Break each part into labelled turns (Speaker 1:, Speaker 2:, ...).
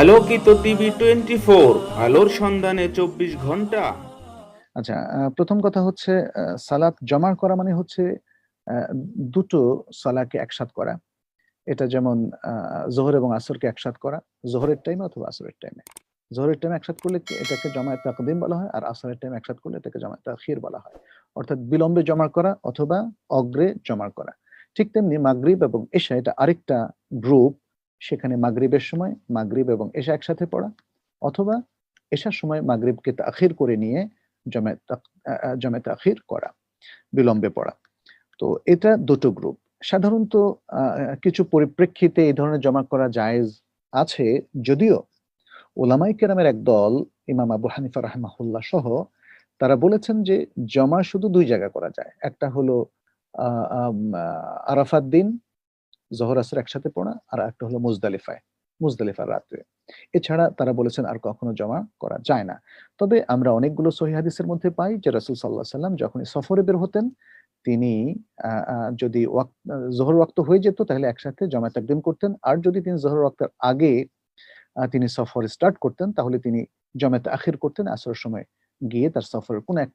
Speaker 1: আলোকিত TV twenty four আলোর সন্ধানে চব্বিশ ঘণ্টা।
Speaker 2: আচ্ছা প্রথম কথা হচ্ছে সালাত জমা করা মানে হচ্ছে দুটো সালাকে একসাথ করা। এটা যেমন জোহর এবং আসরকে একসাথ করা, জোহরের টাইমে অথবা আসরের টাইমে জোহরের টাইমে একসাথ করলে এটাকে জমায়েত তাকদিম বলা হয়, আর আসরের টাইমে একসাথ করলে এটাকে জমায়েত তাখির বলা হয়। অর্থাৎ বিলম্বে জমা করা অথবা অগ্রে জমা করা। ঠিক তেমনি মাগরিব এবং এশা এটা আরেকটা গ্রুপ সেখানে মাগরিবের সময় মাগরিব এবং এশা একসাথে পড়া অথবা এশার সময় মাগরিবকে তাখির করে নিয়ে আহ, জমায়েত আখির করা বিলম্বে পড়া। তো এটা দুটো গ্রুপ সাধারণত কিছু পরিপ্রেক্ষিতে এই ধরনের জমা করা জায়েজ আছে যদিও ওলামাই কেরামের এক দল ইমাম আবু হানিফা রাহমাহুল্লাহ সহ তারা বলেছেন যে জমা শুধু দুই জায়গা করা যায়। একটা হলো আরাফাত দিন জহর আসর একসাথে পড়া আর একটা হলো মুজদালিফায়, মুজদালিফার রাত্রে। এছাড়া তারা বলেছেন আর কখনো জমা করা যায় না। তবে আমরা অনেকগুলো সহি হাদিসের মধ্যে পাই যে রাসূল সাল্লাহ সাল্লাম যখনই সফরে বের হতেন, তিনি যদি জোহর ওয়াক্ত হয়ে যেত তাহলে একসাথে জমা তাকদিম করতেন। আর যদি তিনি জোহর ওয়াক্তের আগে তিনি সফর স্টার্ট করতেন তাহলে তিনি জমাতে আখির করতেন, আসরের সময় গিয়ে তার সফরের কোন এক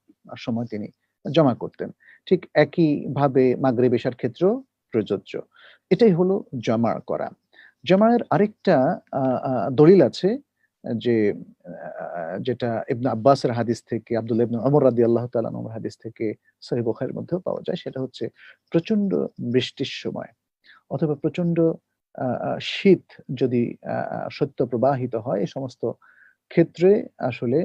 Speaker 2: সময় তিনি জমা করতেন। ঠিক একই ভাবে মাগরিব এশার ক্ষেত্রেও প্রযোজ্য। এটাই হলো জমা করা। জমায়ের আরেকটা দলিল আছে যে যেটা ইবনে আব্বাসের হাদিস থেকে, আব্দুল্লাহ ইবনে ওমর রাদিয়াল্লাহু তাআলা আনহুর হাদিস থেকে সহিহ বুখারীর মধ্যেও পাওয়া যায়। সেটা হচ্ছে প্রচণ্ড বৃষ্টির সময় অথবা প্রচণ্ড শীত যদি সত্য প্রবাহিত হয় এই সমস্ত ক্ষেত্রে আসলে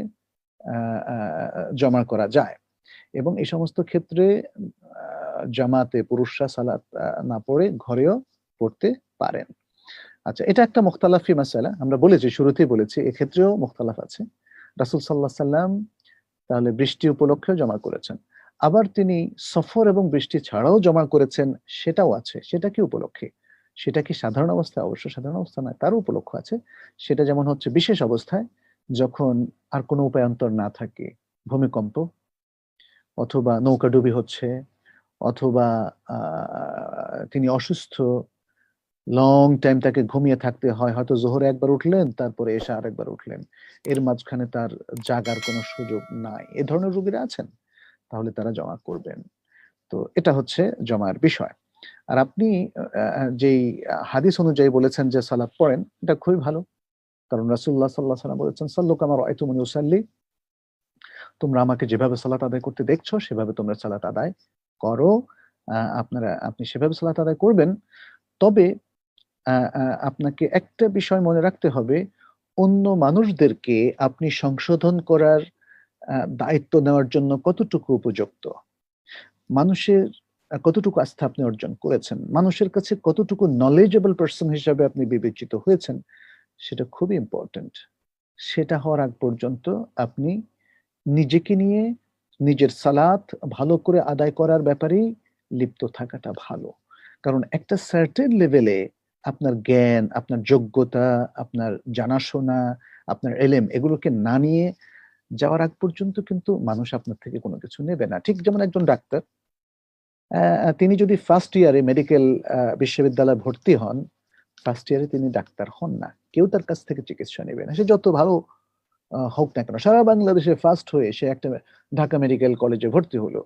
Speaker 2: জমা করা যায়। এবং এই সমস্ত ক্ষেত্রে জামাতে পুরুষরা সালাত না পড়ে ঘরেও পড়তে পারেন। আচ্ছা এটা একটা মুখতালাফি মাসালা। আমরা বলেছি, শুরুতেই বলেছি, এক্ষেত্রেও মুখতালাফ আছে। রাসূল সাল্লাহ সাল্লাম তাহলে বৃষ্টি উপলক্ষেও জমা করেছেন। আবার তিনি সফর এবং বৃষ্টি ছাড়াও জমা করেছেন, সেটাও আছে। সেটা কি উপলক্ষে? সেটা কি সাধারণ অবস্থায় অবশ্য সাধারণ অবস্থা নয়, তারও উপলক্ষ আছে। সেটা যেমন হচ্ছে বিশেষ অবস্থায়, যখন আর কোনো উপায়ন্তর না থাকে, ভূমিকম্প অথবা নৌকাডুবি হচ্ছে অথবা তিনি অসুস্থ লং টাইম তাকে ঘুমিয়ে থাকতে হয়। হয়তো জোহরে একবার উঠলেন, তারপরে এসে আরেকবার উঠলেন। এর মাঝখানে তার জাগার কোনো সুযোগ নাই। এ ধরনের রোগীরা আছেন? তাহলে তারা জমা করবেন। তো এটা হচ্ছে জমার বিষয়। আর আপনি যেই হাদিস অনুযায়ী বলেছেন যে সালাত পড়েন, এটা খুবই ভালো। কারণ রাসূলুল্লাহ সাল্লাহ ওয়াসাল্লাম বলেছেন, সাল্লু আমার রাআইতুমুনি উসাল্লি তোমরা আমাকে যেভাবে সালাত আদায় করতে দেখছ, সেভাবে তোমরা সালাত আদায় করো আপনারা, আপনি সেভাবে সালাত আদায় করবেন। তবে আপনাকে একটা বিষয় মনে রাখতে হবে, অন্য মানুষদেরকে আপনি সংশোধন করার দায়িত্ব নেওয়ার জন্য কতটুকু উপযুক্ত? মানুষের কতটুকু আস্থা আপনি অর্জন করেছেন? মানুষের কাছে কতটুকু নলেজেবল পার্সন হিসাবে আপনি বিবেচিত হয়েছেন? সেটা খুবই ইম্পর্টেন্ট সেটা হওয়ার আগ পর্যন্ত আপনি নিজেকে নিয়ে নিজের সালাত ভালো করে আদায় করার ব্যাপারেই লিপ্ত থাকাটা ভালো। কারণ একটা সার্টেন লেভেলে আপনার জ্ঞান, আপনার যোগ্যতা, আপনার জানাশোনা, আপনার এলেম এগুলোকে না নিয়ে যাওয়ার আগ পর্যন্ত কিন্তু মানুষ আপনার থেকে কোনো কিছু নেবে না। ঠিক যেমন একজন ডাক্তার তিনি যদি ফার্স্ট ইয়ারে মেডিকেল বিশ্ববিদ্যালয়ে ভর্তি হন ফার্স্ট ইয়ারে তিনি ডাক্তার হন না। কেউ তার কাছ থেকে চিকিৎসা নেবে না। সে যত ভালো হোক না কেন, সারা বাংলাদেশে ফার্স্ট হয়ে সে একটা ঢাকা মেডিকেল কলেজে ভর্তি হলো।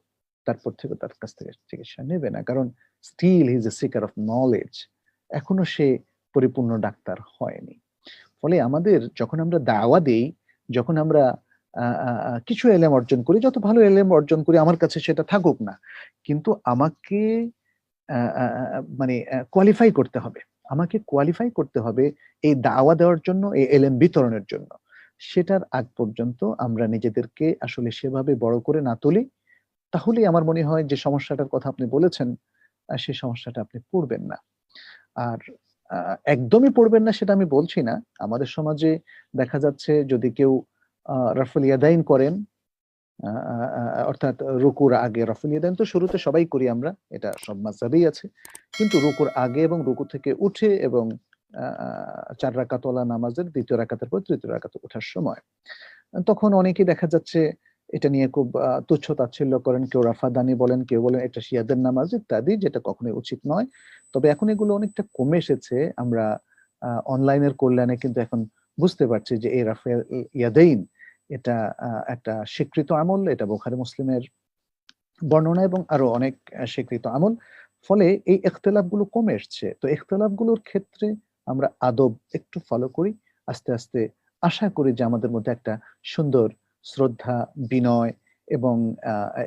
Speaker 2: তারপর থেকে তার কাছ থেকে চিকিৎসা নেবে না, কারণ still his a seeker of knowledge এখনও সে পরিপূর্ণ ডাক্তার হয়নি। ফলে আমাদের যখন আমরা দাওয়া দেই, যখন আমরা কিছু এলেম অর্জন করি, যত ভালো এলেম অর্জন করি, আমার কাছে সেটা থাকুক না। কিন্তু আমাকে মানে কোয়ালিফাই করতে হবে। আমাকে কোয়ালিফাই করতে হবে এই দাওয়া দেওয়ার জন্য, এই এলেম বিতরণের জন্য। সেটার আগ পর্যন্ত আমরা নিজেদেরকে আসলে সেভাবে বড় করে না তুলি, তাহলেই আমার মনে হয় যে সমস্যাটার কথা আপনি বলেছেন সেই সমস্যাটা আপনি পড়বেন না। আর একদমই পড়বেন না সেটা আমি বলছি না। আমাদের সমাজে দেখা যাচ্ছে যদি কেউ রাফল ইয়াদাইন করেন অর্থাৎ রুকুর আগে, রফল ইয়াদাইন তো শুরুতে সবাই করি আমরা, এটা সব মাঝাবেই আছে। কিন্তু রুকুর আগে এবং রুকু থেকে উঠে এবং চার রাকাতওয়ালা নামাজের দ্বিতীয় রাকাতের পর তৃতীয় রাকাতে ওঠার সময়। তখন অনেকেই দেখা যাচ্ছে এটা নিয়ে খুব তুচ্ছ তাচ্ছিল্য করেন, কেউ রাফাদানি বলেন, কেউ বলেন এটা শিয়াদের নামাজ ইত্যাদি, যেটা কখনোই উচিত নয়। তবে এখন এগুলো অনেকটা কমে এসেছে। আমরা অনলাইনের কল্যাণে কিন্তু এখন বুঝতে পারছি যে এই রাফেল ইয়াদাইন এটা একটা স্বীকৃত আমল, এটা বোখারি মুসলিমের বর্ণনা এবং আরও অনেক স্বীকৃত আমল। ফলে এই ইখতলাফগুলো কমে এসছে। তো ইখতলাফগুলোর ক্ষেত্রে আমরা আদব একটু ফলো করি, আস্তে আস্তে আশা করি যে আমাদের মধ্যে একটা সুন্দর শ্রদ্ধা, বিনয় এবং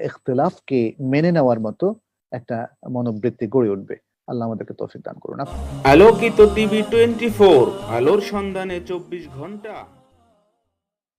Speaker 2: ইখতলাফকে মেনে নেওয়ার মতো একটা মনোবৃত্তি গড়ে উঠবে। আল্লাহ আমাদেরকে তৌফিক দান করুন।
Speaker 1: আলোকিত টিভি টোয়েন্টি ফোর, আলোর সন্ধানে চব্বিশ ঘণ্টা।